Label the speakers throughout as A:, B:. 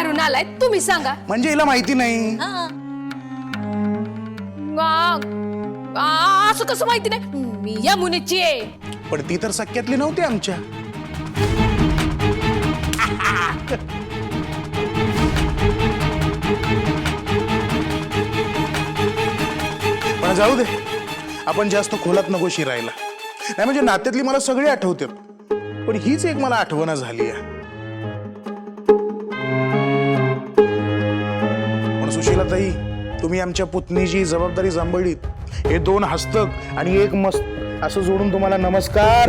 A: बाहेरून आलाय तुम्ही सांगा.
B: म्हणजे हिला माहिती नाही.
A: आ, आ, असं कसं माहिती नाही? मी यमुनेची आहे.
B: पण ती तर सख्यातली नव्हती आमच्या. पण जाऊ दे आपण जास्त खोलात नको शिरायला. नाही म्हणजे नात्यातली मला सगळी आठवते. पण हीच एक मला आठवण झाली आहे. पण सुशीला ताई तुम्ही आमच्या पुतणीची जबाबदारी सांभाळलीत. हे दोन हस्तक आणि एक मस्त असं जोडून तुम्हाला नमस्कार.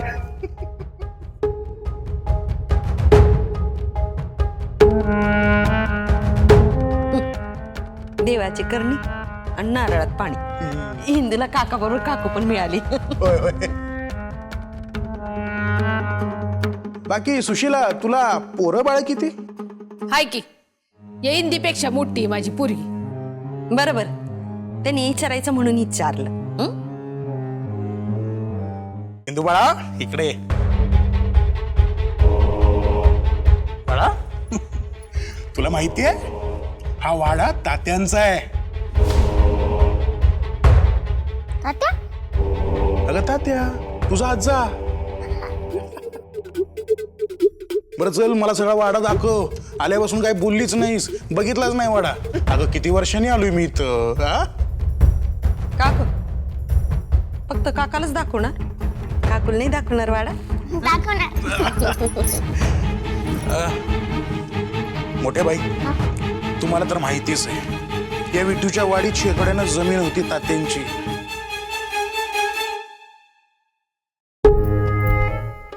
C: देवाची करणी आणि नारळात पाणी. हिंदूला काका बरोबर काकू पण मिळाली.
B: होय होय. बाकी सुशीला तुला पोरं बाळ किती?
A: हाय की. या इंदीपेक्षा मोठी आहे माझी पोरगी.
C: बरोबर. त्यांनी विचारायचं म्हणून विचारलं. हं?
B: इंदू बाळा इकडे ये. बाळा तुला माहितीये हा वाडा तात्यांचा आहे.
D: तात्या?
B: अगं तात्या तुझा आजा बरं चल मला सगळा वाडा दाखव. आल्यापासून काही बोललीच नाहीस. बघितलाच नाही वाडा. अगं किती वर्षांनी आलोय मी इथं हा?
C: काकू फक्त काकालाच दाखवणार काकूला नाही दाखवणार वाडा.
D: दाखवणार.
B: मोठ्या बाई तुम्हाला तर माहितीच आहे. या विठूच्या वाडीत शेकड्यानं जमीन होती तात्यांची.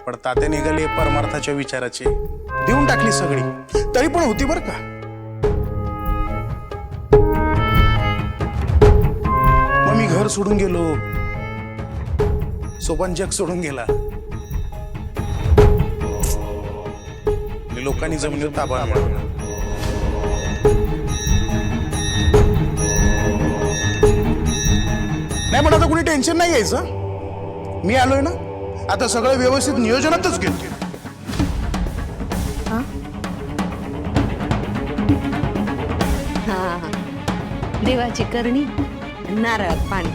B: पण तात्या निघाले परमार्थाच्या विचाराचे. देऊन टाकली सगळी. तरी पण होती बर का? मग मी घर सोडून गेलो. सोपान जग सोडून गेला. लोकांनी जमिनीवर ताबा मिळवला नाही पण आता कुणी टेन्शन नाही घ्यायचं. मी आलोय ना. आता सगळं व्यवस्थित नियोजनातच घेतो
C: देवाची करणी आणि नारळात पाणी.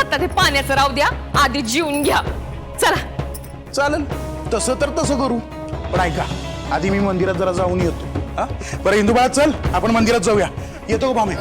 A: आता ते पाण्याचं राहू द्या आधी जीवन घ्या. चला.
B: चालेल. तसं तर तसं करू. पण ऐका आधी मी मंदिरात जरा जाऊन येतो. हा? बरं इंदू बाळा चल. आपण मंदिरात जाऊया. येतो का पामे